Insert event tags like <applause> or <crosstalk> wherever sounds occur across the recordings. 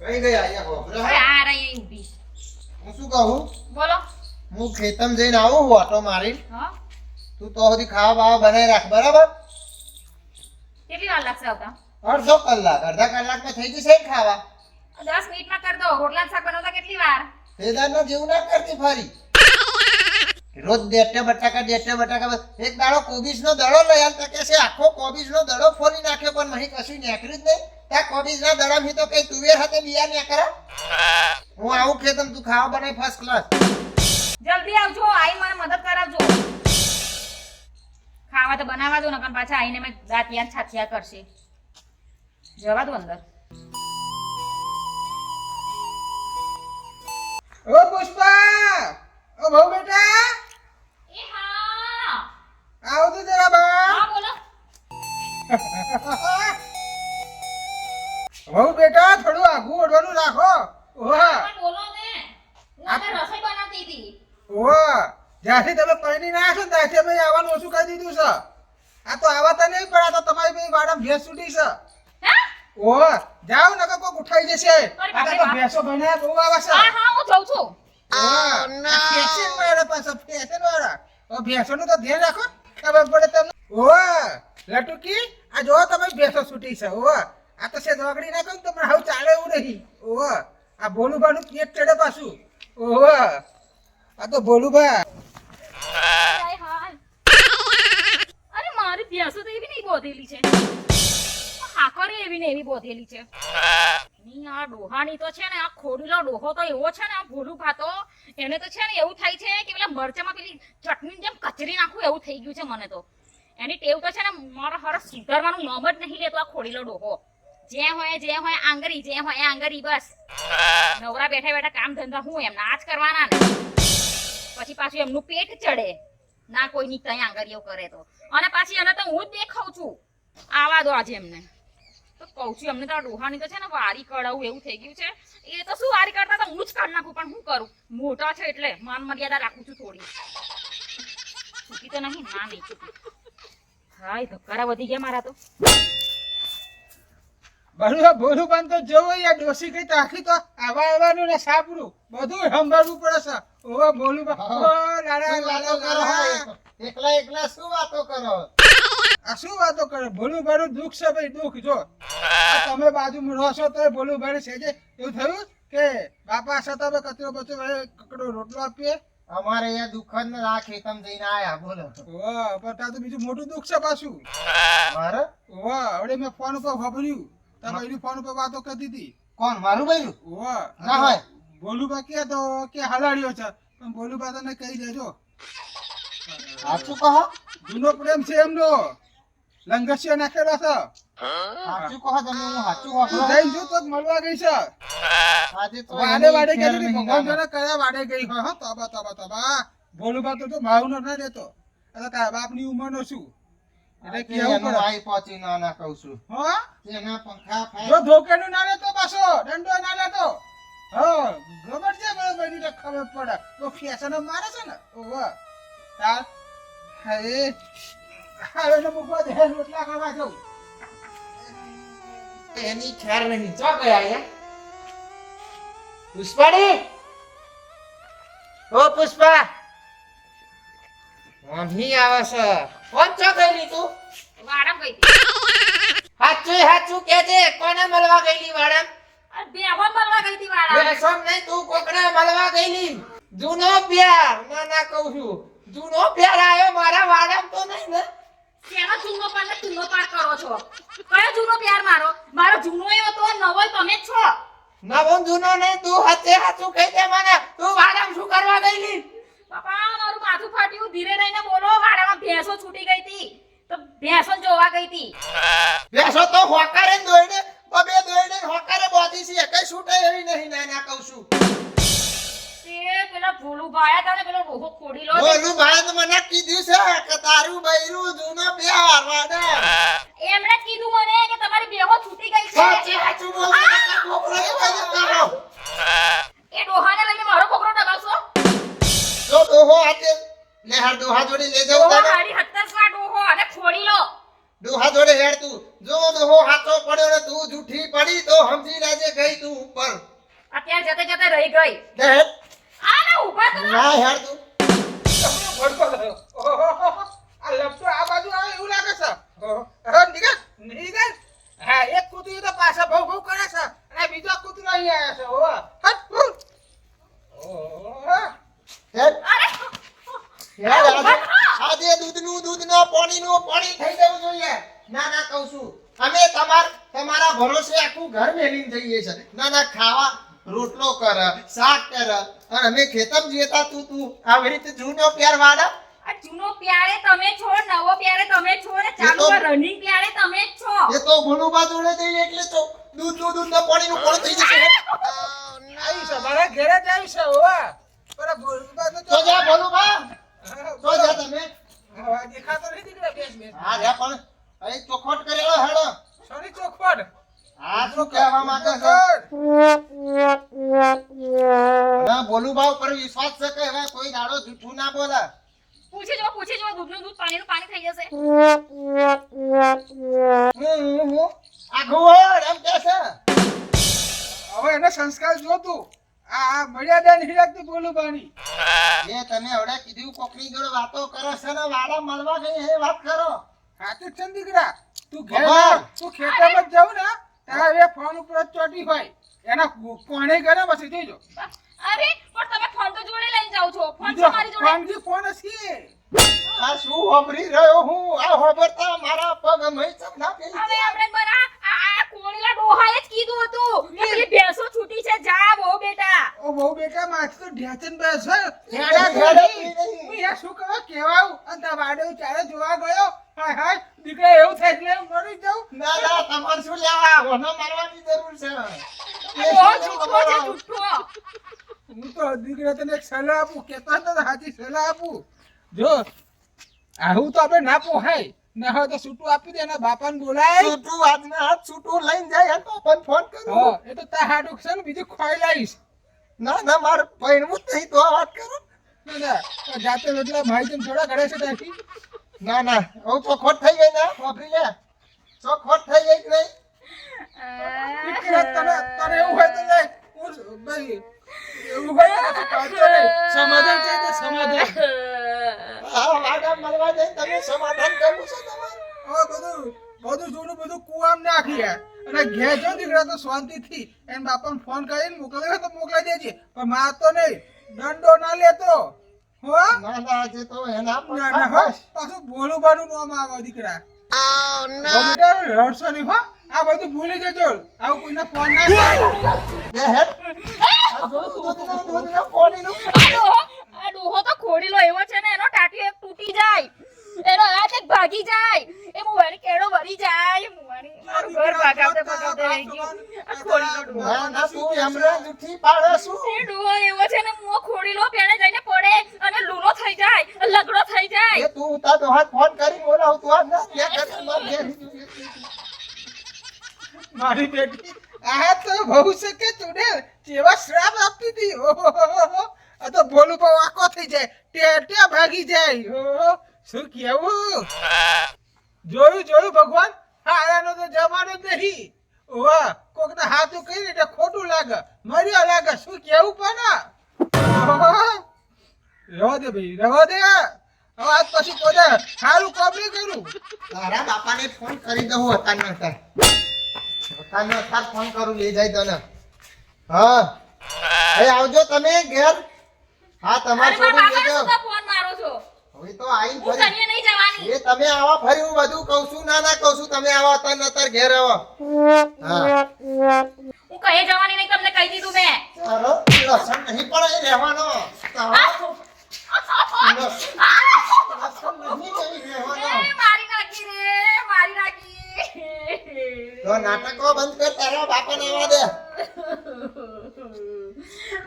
કઈ ગયા અહીંયા હોભળો હવે આ રહી અહીં ઊભી હું શું કહું? બોલો. હું ખેતમ જઈને આવું ઓટો મારી હા. તું તો સુધી ખાવા બાવા બનાવી રાખ બરાબર? કેટલી વાર લાગશે આવતા? અડધો કલાક અડધા કલાકમાં થઈ જશે ને ખાવા. દસ મિનિટમાં કરી દો. રોટલા શાક બનાવતા કેટલી વાર? તેદારનો જેવું ના કરતી ફરી. રોજ દેડે બટાકા દેડે બટાકા એક દાડો કોબીજ નો દડો લઈ આવતા કે છે આખો કોબીજ નો દડો ફોડી નાખ્યો પણ મહી કશું નીકળ્યું જ નહીં. ત્યાં કોબીજ ના દડા તો કઈ તુવેર હાથે બિયા નીકળ્યા? હું આવું કે તું ખાવા બનાવી ફર્સ્ટ ક્લાસ જલ્દી આવજો આઈ મને મદદ કરાવજો. ખાવા તો બનાવવા દો નકર પાછા આઈને મેં દાંતિયા છાતિયા કરશે. જવા દો અંદર. ઓ પુષ્પા! ઓ બહુ બેટા! આવો તો જરા બા. હા બોલો. <laughs> વહુ બેટા થોડું આગું ઓઢવાનું રાખો. ઓહા. બોલો ને. હું રસોઈ બનાવતી હતી. ઓહા. જ્યાંથી તમે પાણી ના છો ત્યાંથી અમે આવવાનું ઓછું કરી દીધું છે. આ તો આવા તો નહીં પણ આ તો તમારી ભાઈ વાડા ભેંસ છૂટી છે. ઓહ. જાઓ નકર કોક ઉઠાઈ જશે. આ તો. ભેંસો બન્યા બહુ આવે છે. હા હા હું જઉં છું. ઓહા, ના ફેશન વાળા પાછા ફેશન વાળા. ઓ ભેંસોનું તો ધ્યાન રાખો. ખબર પડે તમને? ઓ લટુકી, આ જો તમે ભેંસો છૂટી છે ઓ આ તો સેજ વગડી નાખો ને તો પણ હવે ચાલે એવું નહીં. ઓ આ ભોલુભાનું પેટ ચડે પાછું. ઓ આ તો ભોલુભા. અરે, મારી ભેંસો તો એવી નહીં બોધેલી છે. હાકરી એવી ને એવી બોધેલી છે. આ ડોહાની તો છે ને, આ ખોડીલો ડોહો તો એવો છે ને, આ ભોલું ખાતો એને તો છે ને એવું થાય છે કે પેલા મરચામાં પેલી ચટણી જેમ કચરી નાખું એવું થઈ ગયું છે મને તો. એની ટેવ તો છે ને, મારા હર સુધારવાનું નામ જ નહીં લેતો આ ખોડીલો ડોહો. જે હોય જે હોય આંગરી જે હોય આંગરી બસ. નવરા બેઠા બેઠા કામ ધંધા હું એમ નાચ કરવાના ને. પછી પાછું એમનું પેટ ચડે. ના કોઈની કઈ આંગળીઓ કરે તો. અને પાછી એને તો હું જ દેખાઉં છું. આવા દો આજે એમને. તો કહું છું એમને તો ડોહાની તો છે ને વારી કડાવું એવું થઈ ગયું છે. એ તો શું વારી કરતા તો હું જ કાઢ નાખું પણ શું કરું? મોટા છે એટલે માન મર્યાદા રાખું છું થોડી. ચૂકી તો નહીં ના નહીં ચૂકી. હાય ધક્કારા વધી ગયા મારા તો. બધું ભોલું પણ તો જોવો યાર ડોસી કઈ તાકી તો આવા આવવાનું ને સાપડું બધું સંભાળવું પડે છે. લાલા? લાલા. એકલા એકલા શું વાતો કરો? આ શું વાતો કરે? ભોલું ભાઈનું દુઃખ છે ભાઈ દુઃખ જો. તમે બાજુ રહો છો તો ભોલું ભાઈ સેજે એવું થયું કે બાપા છે તમે કચરો બચરો કકડો રોટલો આપીએ? અમારે અહીંયા દુકાન આ ખેતમ જઈને આયા બોલો. વાહ પણ તો બીજું મોટું દુઃખ છે પાછું. મારે? વાહ હવે મેં ફોન ઉપર ખબર્યું તમે એની ફોન ઉપર વાતો કરી દીધી. કોણ મારું ભાઈ વાહ ના હોય. ભોલુબા કે તો કે હલાડ્યો છે. પણ બા તને કહી દેજો. સાચું કહો. જૂનો પ્રેમ છે એમનો. લંગસ્યો નાખેલા છે સાચું કહો તમે હું સાચું કહો. તું જઈને જો તો મળવા ગઈ છે. આજે તો વાડે વાડે ગઈ ભગવાન ગાના. કયા વાડે ગઈ. હોય હો તબા તબા તબા. ભોલુબા તો ભાવ ન ના દેતો એટલે તારા બાપની ઉંમરનો છું. એટલે કેવું પડે? આઈ પહોંચી ના ના કહું છું. હો? તેના પંખા ફાય- જો ધોકેનું ના લેતો પાછો દંડો ના લેતો. હો ખબર છે બરાબર તો ખબર પડે. તો ફેશન મારે છે ને? ઓવા. તાર હવે હવે મૂકવા દે રોટલા કરવા જવું એની ખેર નહીં ચો ગયા અહીંયા? પુષ્પાડી? ઓ પુષ્પા. મમ્મી આવે છે. કોણ ચો ગયેલી તું? વાડમ ગઈ. હાચું હાચું કે છે કોને મળવા ગયેલી વાડમ? મળવા ગયેલી હતી બેસમ નહીં તું કોકને મળવા ગયેલી. જૂનો પ્યાર ના ના કહું છું. જૂનો પ્યાર આવ્યો મારા વાડમ તો નહીં ને? કેનો જૂનો પાર ને પાર કરો છો? કયો જૂનો પ્યાર મારો? મારો જૂનો એવો તો નવો તમે જ છો. નવો જૂનો નહીં તું હાચે હાચું કહી દે મને. તું વાડમ શું કરવા બાપા મારું માથું ફાટ્યું. ધીરે રહીને બોલો વાડામાં ભેંસો છૂટી ગઈ હતી. તો ભેંસો જોવા ગઈ હતી. બેસો તો હોકારે ને બબે દોઈને હોકારે બોધી છે. કઈ છૂટે એવી નહીં ના ના કહું છું. પેલા ભોલું ભાયા તા ને પેલો રોહો ખોડી લો ભાઈ તો મને કીધું છે કે તારું બૈરું આ લપટો આ બાજુ આવે એવું લાગે છે. હા, એક કૂતરું તો પાછા ભૌ ભૌ કરે છે. અને બીજો કૂતરો અહીં આવ્યો છે. હટ, ફૂટ. આજે દૂધનું દૂધના પાણીનું પાણી થઈ જવું જોઈએ. ના ના કહું છું. અમે તમાર તમારા ભરોસે આખું ઘર મેલીને જઈએ છે ના ના ખાવા રોટલો કર શાક કર અને અમે ખેતમ જીતા તું તું. આવી રીતે જૂનો પ્યાર વાળા આ જૂનો પ્યારે તમે છો નવો પ્યારે તમે છો ને ચાલુ તો- રનિંગ પ્યારે તમે જ છો. એ તો ભોલુબા જોડે જઈએ એટલે તો દૂધનું દૂધના પાણીનું પાણી થઈ જશે? આવી છે, મારા ઘેરે જ આવી છે ઓહો. પણ બોલવા તો તો જા ભોલુબા હા, તો જા તમે. દેખાતો નથી દીકરા, બેસ, બેસ. હા જા પણ. અહીં ચોખવટ કરેલો હેડો. સોરી ચોખવટ. આ શું કહેવા માંગે છે? ના ભોલુબા ઉપર વિશ્વાસ છે કે હવે કોઈ દાડો જૂઠું ના બોલે? પૂછી જો પૂછી જો દૂધનું દૂધ પાણીનું પાણી થઈ જશે. હું હું હું? આઘું એમ કે છે? હવે એને સંસ્કાર જોતું આ આ મર્યાદા નહીં રાખતી બોલું પાણી એ તમે હવે કીધું કોકની જોડે વાતો કરો છે ને વાળા મળવા ગઈ એ વાત કરો. હાથે જ છે તું ઘેર. જાવ, તું ખેતરમાં જ જાઉં ને ત્યારે ફોન ઉપર ચોટી હોય એના કોણે કરે પછી જોઈજો અરે પણ તમે ફોન તો જોડે લઈને જાવ છો. ફોન તો મારી જોડે. ફોનથી ફોન હશે. આ શું હોબરી રહ્યો હું? આ હોબરતા મારા પગ મય સબ ના પેલી હવે આપણે બરા આ કોણીલા ડોહાએ જ કીધું હતું કે ભેંસો છૂટી છે. જા બહુ બેટા. ઓ બહુ બેટા માથે તો ઢેચન બેસ હે. હેડા હેડા હેડા નહીં. પી નહીં. હું યાર શું કહું કહેવાયું અને તારા વાડે ચારે જોવા ગયો હાય હાય દીકરા એવું થાય એટલે હું મરી જાઉં ના ના તમારે શું લેવા ઓનો મારવાની જરૂર છે એ બહુ શું જૂઠો છે લેવા? જૂઠો હું તો દીકરા તને એક સલાહ આપું કેતો હતો તો સાચી સલાહ આપું જો આવું તો આપણે ના પોહાય ના હોય તો છૂટું આપી દે એના બાપાને બોલાય. છૂટું આજના હાથ છૂટું લઈને જાય તો પાપાને ફોન કરો. એ તો તાર હાડું છે ને બીજું ખોઈ લાવીશ. ના ના મારે પૈણવું જ નહીં તો આ વાત કરો. ના ના જાતે જાતે ભાઈ માહિતી થોડા ઘરે છે ત્યાંથી. ના ના હવે ખોટ થઈ ગઈ ને વાપરી લે. ચોખવટ થઈ ગઈ કે નહીં? તને તને એવું હોય તો લે. એવું હોય તો સમાધાન છે સમાધાન. <laughs> આ વાડા મળવા જઈને તમે સમાધાન કરવું છે તમારે હવે બધું બધું જૂનું બધું કુવામ નાખી અને ઘેર જો દીકરા તો શાંતિથી એને બાપાને ફોન કરીને મોકલાવ્યો તો મોકલાઈ દેજે પણ માર તો નહીં દંડો ના લેતો હો ના ના આજે તો એના ના ના પાછું ભોલું બાનું નામ આવે દીકરા હો બેટા રડશો નહીં હો આ બધું ભૂલી જજો આવું કોઈને ફોન ના કરે આ આ ડોહો આ ડોહો તો ખોડીલો એવો છે ને એનો ટાટિયો એક તૂટી જાય. એનો હાથ એક ભાગી જાય. એ મુવાની કેડો વળી જાય. મુવાની મારું ઘર ભાગાવતે ભાગાવતે રહી ગયું. આ ખોડીલો ડોહો. ના ના એમરે જુઠી પાડે શું? એ ડોહો એવો છે ને મુઓ ખોડીલો પેણે જઈને પડે અને લૂલો થઈ જાય લગડો થઈ જાય. એ તું ઉતા તો હાથ ફોન કરી બોલાવ તું આ ના કે કરી માર બેટી આ તો બહુ છે કે તુને જેવા શ્રાપ આપતી હતી ઓહોહોહો. આ તો ભોલું પાવ આકો થઈ જાય. ટેટ્યા ભાગી જાય. શું કેવું જોયું જોયું ભગવાન? હારાનો તો જમાનો જ નહીં. વાહ કોક ના હાથું કહી એટલે ખોટું લાગે. મર્યો લાગે. શું કેવું પણ. રહેવા દે ભાઈ રહેવા દે. હવે આજ પછી પોતે સારું કામ નહીં કરું. તારા બાપાને ફોન કરી દઉં અતાર અત્યાર અત્યારનો અત્યાર ફોન કરું, લઈ જાય તને. હા. એ આવજો તમે ઘેર. હા તમારે બાપાને લેજો ફોન મારો છો? હવે તો આઈ ફરી હું નહીં જવાની. એ તમે આવા ફરી હું બધું કહું છું ના ના કહું છું તમે આવા તન નતર ઘેર આવો. હા. હું કહે જવાની નહીં તમને કહી દીધું મેં. તારો લસણ નહીં પડે રહેવાનો. તારો નાટકો બંધ કર તારા બાપાને આવવા દે.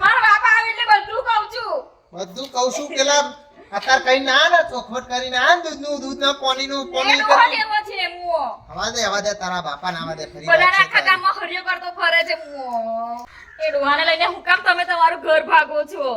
મારા બાપા આવે એટલે બધું કહું છું. બધું કહું છું પેલા અત્યારે કઈ ના ને ચોખવટ કરી ના દૂધનું દૂધના પાણીનું એ પાણી કરી છે મુઓ હવા દે હવા દે તારા બાપાને આવવા દે ફરી બધાના વાત છે આખા હરિયો કરતો ફરે છે મુઓ એ ડોહાને લઈને હું કામ તમે તમારું ઘર ભાગો છો.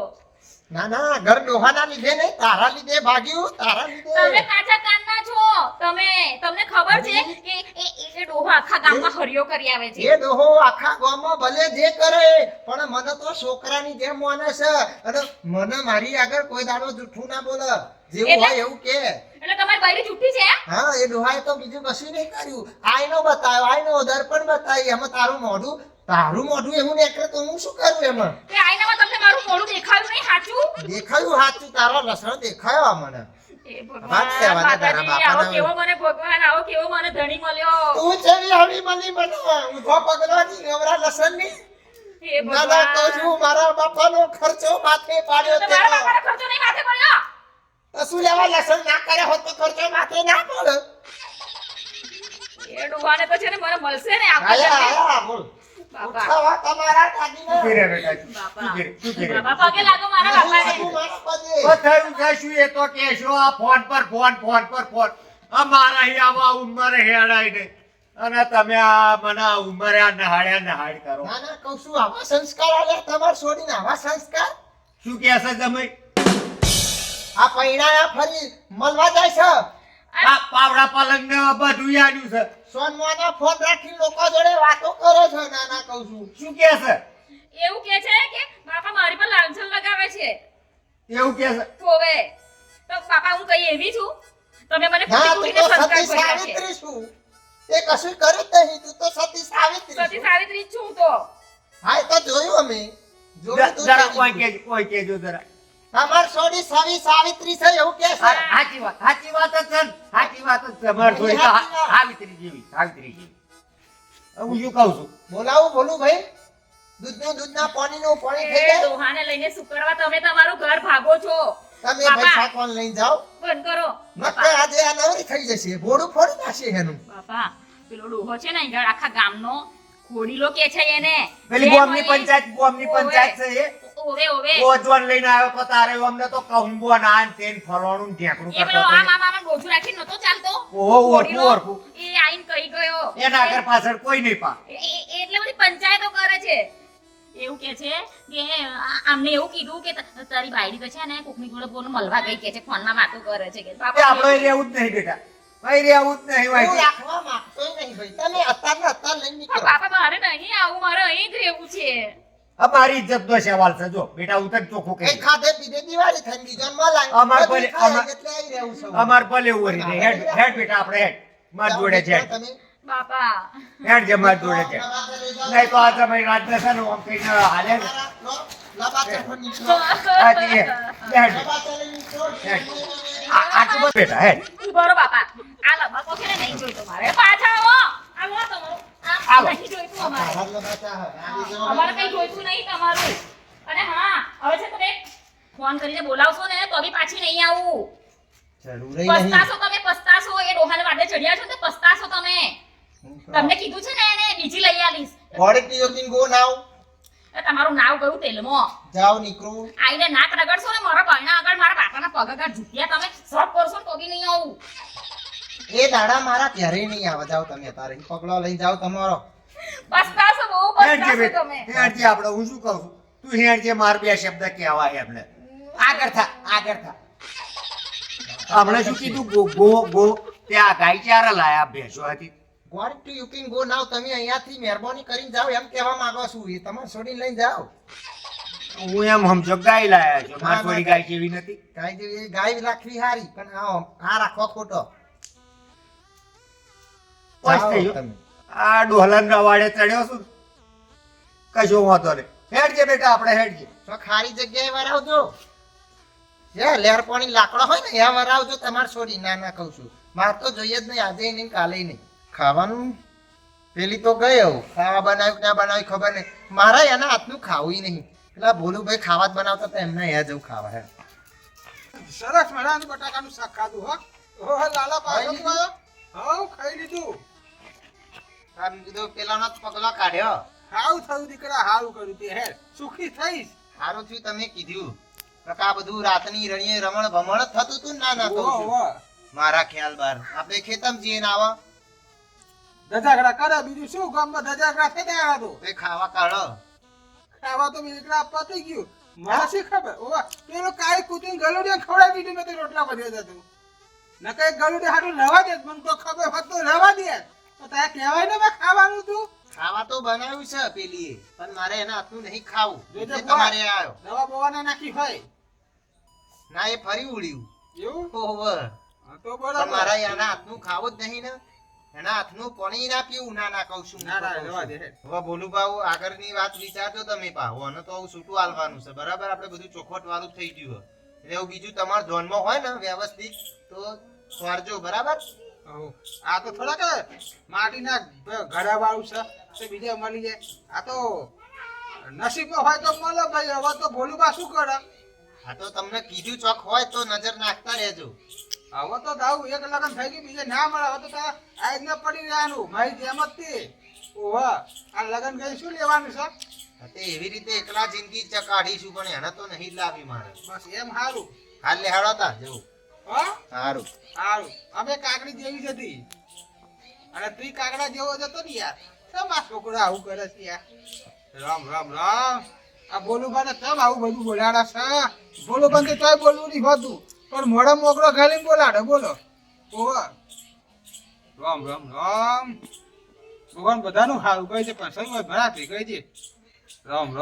ના ના ઘર ડોહાના લીધે નહીં તારા લીધે ભાગ્યું તારા તમે કાચા કાનના છો. તમે તમને ખબર છે કે એ- એ એ ડોહો આખા ગામમાં હરિયો કરી આવે છે. એ ડોહો આખા ગામમાં ભલે જે કરે પણ મને તો છોકરાની જેમ માને છે. અને મને મારી આગળ કોઈ દાડો જૂઠું ના બોલે. જેવું હોય એવું કે. એટલે તમારી બાયરી જૂઠી છે? હા એ ડોહાએ તો બીજું કશું નહીં કર્યું. આઈનો બતાવ્યો આઈનો દર્પણ બતાવી. એમાં તારું મોઢું તારું મોઢું એવું નીકળે તો હું શું કરું એમાં? કે આઈનામાં તમને મારું મોઢું દેખાયું નહીં સાચું દેખાયું સાચું તારો લસણ દેખાયો મને. એ શું લેવા લસણ ના કરે હોત તો ખર્ચો માથે ના પડે. એ ડુબાને તો છે ને મને મળશે ને આખા આયા જન્મે. આયા બોલ બાપા તમારા દાદીને શું બેટા? શું બાપા કરે? શું કરે? બાપા પગે લાગો મારા બાપાને તું મારા પગે. તો થયું કશું એ તો કહેશો આ ફોન પર ફોન ફોન પર ફોન આ મારા અહીં આવા ઉંમરે હેડાય નહીં અને તમે આ મને આ ઉંમરે આ નહાડ્યા નહાડ કરો ના ના કહું છું આવા સંસ્કાર આલ્યા તમારે છોડીને આવા સંસ્કાર શું કહેશે તમે આ પૈણા ફરી મળવા જાય છે આ પાવડા પલંગ ને બધું આલ્યું છે. સોનમાના ફોન રાખી લોકો જોડે વાતો કરે છે ના ના કહું છું. શું કહેશે એવું કે છે કે બાપા મારી પર લાંછન લગાવે છે. એવું કહેશે છે? તો બાપા હું કઈ એવી છું? તમે મને ખોટી ખોટીને સંસ્કાર કર્યા છે. સાવિત્રી છું. તે કશું કરું જ નહીં તું તો સતી સાવિત્રી સતી સાવિત્રી છું તો. હા તો જોયું અમે. જોયું તું જરા કોઈ છું. કેજો કોઈ કેજો જરા. તમાર છોડી સવી સાવિત્રી છે એવું કે છે? સાચી વાત સાચી વાત જ છે સાચી વાત જ છે. અમાર વાત. સાવિત્રી જેવી સાવિત્રી જેવી. હું શું કહું છું? બોલાવું બોલું ભાઈ. દૂધનું દૂધના પાણીનું પાણી થઈ જાય. દોહાને લઈને શું કરવા તમે તમારું ઘર ભાગો છો. તમે ભાઈ સાકવાન લઈને જાઓ. બંધ કરો. નક્કર આજે આ નવરી થઈ જશે. ભોળું ફોડી નાખશે એનું. બાપા પેલો ડોહો છે ને અહીંયા આખા ગામનો ખોડીલો કે છે એને. પેલી બોમની પંચાયત બોમની પંચાયત છે એ. ઓવે ઓવે. ઓજવન લઈને આવ્યો તો તારે અમને તો કહુંબો ના તેન ફલાણું ને કરતો હતો. આમ આમ આમ ડોજું રાખીને નતો ચાલતો? ઓહો, ઓળખું, ખોડીલો. એ આઈને કહી ગયો. એના આગળ પાછળ કોઈ નહીં પા એ- એ- એ એટલે બધી પંચાયતો કરે છે. એવું કે છે કે આમને એવું કીધું કે તારી બાયડી તો છે ને કોકની જોડે બોલ મળવા ગઈ કે છે ફોનમાં વાતો કરે છે કે બાપા આપણો રહેવું જ નહીં બેટા. ભાઈ રહેવું જ નહીં ભાઈ રાખવા માંગતોય નહીં ભાઈ. તમે અત્યારને અત્યાર નીકળો. બાપા મારે નહીં આવું મારે અહીં જ રહેવું છે. અમારી ઇજ્જત નો સવાલ છે જો. બેટા ઉતર ચોખ્ખું કઈ કહી. ખાધે પીધે દિવાળી થઈ બીજો મલાઈ. અમાર બધું અમાર- ભલે એવું રહી હેડ હેડ બેટા આપણે હેડ. માર જોડે છે હેડ. બાપા. હેડ જે માર જોડે છે નહીં તો આ તમે રાત ને નો આમ કહીને હાલે પર આટલું બેટા હેડ. બરો બાપા. આ લબાકો કોખે નહીં જોઈતો મારે. પાછા આવો. આવો તમારું. આ નહીં જોઈતું અમારે. તારા લબાચા હે. આની જેવો અમારે કઈ જોઈતું નહીં તમારું. અને હા હવે છે તમે ફોન કરીને બોલાવશો ને તો બી પાછી નહીં આવું. પસ્તાશો તમે પસ્તાશો એ ડોહાને વાડે ચડ્યા છો ને પસ્તાશો તમે. તમને કીધું છે ને એને બીજી લઈ આવીશ. તમારું નાવ ગયું તેલમાં. જાઓ નીકળો. આઈને નાક રગડશો ને મારા બાયણા આગળ મારા બાપાના પગ આગળ ઝૂક્યા તમે. સબ કરશો ને તો બી નહીં આવું. એ દાડા મારા ત્યારે નહીં આવે. જાઓ તમે તારે. પગલો લઈ જાઓ તમારો. પસ્તાશો બહુ હેડ પસ્તાશો તમે. હેડજે આપણે હું શું કહું? છું તું હેડજે માર બે શબ્દ કહેવાય એમને. આગળ થા આગળ થા. હમણાં શું કીધું? Go go go. ત્યાં ગાય ચારે લાયા? ભેંસો હતી. What to you can go now તમે અહીંયાથી મહેરબાની કરીને જાઓ. એમ કહેવા માંગો છું. એ તમારે છોડીને લઈને જાઓ. હું એમ સમજો ગાય લાયા છો. માર થોડી ગાય જેવી નથી? ગાય જેવી ગાય રાખવી સારી પણ આ રાખવા ખોટો. બસ થઈ ગયો. આ ડોહલાના વાડે ચડ્યો છું. કશો વાંધો નહીં. હેડજે બેટા આપણે હેડજે. તો ખારી જગ્યાએ વરાવજો જે લેર પાણી લાકડો હોય ને ત્યાં વરાવજો તમાર છોડી ના ના કહું છું. માર તો જોઈએ જ નહીં આજે નહીં કાલે નહીં. ખાવાનું? પેલી તો ગયો. ખાવા બનાવ્યું ના બનાવ્યું ખબર નહીં. મારા એના હાથનું ખાવું નહીં. પેલા ભોલુભાઈ ખાવા જ બનાવતા હતા એમના એ જવું ખાવા હે. સરસ મજાનું બટાકાનું શાક ખાધું હો. લાલા પાછો ખાઈ લીધું? આમ કીધું પેલાનો જ પગલો કાઢ્યો. હાવ થયું દીકરા હારું કર્યું તે હે સુખી થઈશ. હારું થયું તમે કીધું. આ બધું રાતની રણીએ રમણ ભમણ થતું તું ના ના ઓહો. મારા ખ્યાલ બાર. આપણે ખેતમ જઈએ ને આવા? ધજાગરા કરે બીજું શું? ગામમાં ધજાગરા થઈ ગયા તો? એ ખાવા કાઢો. ખાવા તો દીકરા પતી ગયું. મને શી ખબર? ઓ પેલો કાઈ કુતિન ગલુડિયા ખવડાવી દીધું મેં તો રોટલા વધ્યો જતું ન કઈ ગલુડિયા હાટું રવા દે મને તો ખબર હોત તો રવા દે. તો તારે કહેવાય ને મેં ખાવાનું તું? ખાવા તો બનાવ્યું છે પેલી પણ મારે એના હાથનું નહીં ખાવું. એટલે તમારે આવ્યો દવા બવાના નાખી હોય. ના એ ફરી ઉડ્યું. એવું? ઓહો તો બરાબર. મારે એના હાથનું ખાવું જ નહીં ને. એના હાથનું પાણી ના પીવું ના ના કહું છું ના ના રવા દે. હેડ. હવે બોલું બાબુ આગળની વાત વિચારજો તમે પાહો. અને તો આવું છૂટું હાલવાનું છે. બરાબર? આપણે બધું ચોખવટ વાળું થઈ ગયું. એટલે બીજું તમારા ધ્યાનમાં હોય ને વ્યવસ્થિત તો સ્વારજો બરાબર. આ તો થોડાક માટીના ઘડા વાળું છે તે બીજે મળી જાય. આ તો નસીબમાં હોય તો મળે ભાઈ હવે તો બોલું બા શું કરે? હા તો તમને કીધું ચોક હોય તો નજર નાખતા રહેજો. હવે તો દાવ એક લગન થઈ ગયું બીજે ના મળે. હવે તો આજ ન પડી રહેવાનું. મારી જેમ જ તે. ઓહો આ લગન કઈ શું લેવાનું છે? તે એવી રીતે એકલા જિંદગી ચકાઢીશું કાઢીશું પણ એને તો નહીં લાવી મારે. બસ એમ સારું હાલ લેહાડો તા જવું. સારું સારું અમે કાકડી જેવી જ હતી. અને તું કાકડા જેવો જ હતો ને યાર. આ છોકરો આવું કરે છે યાર. રામ રામ રામ. આ બોલુબા ને તમ આવું બધું બોલાડા છે? બોલુબા તો તોય બોલવું નહીં હોતું. પણ મોઢા મોકરો ખાલી બોલાડે બોલો. ઓહો રામ રામ રામ. ભગવાન બધાનું સારું કહે છે પણ સૌ ભરાતી કહે છે. રામ રામ.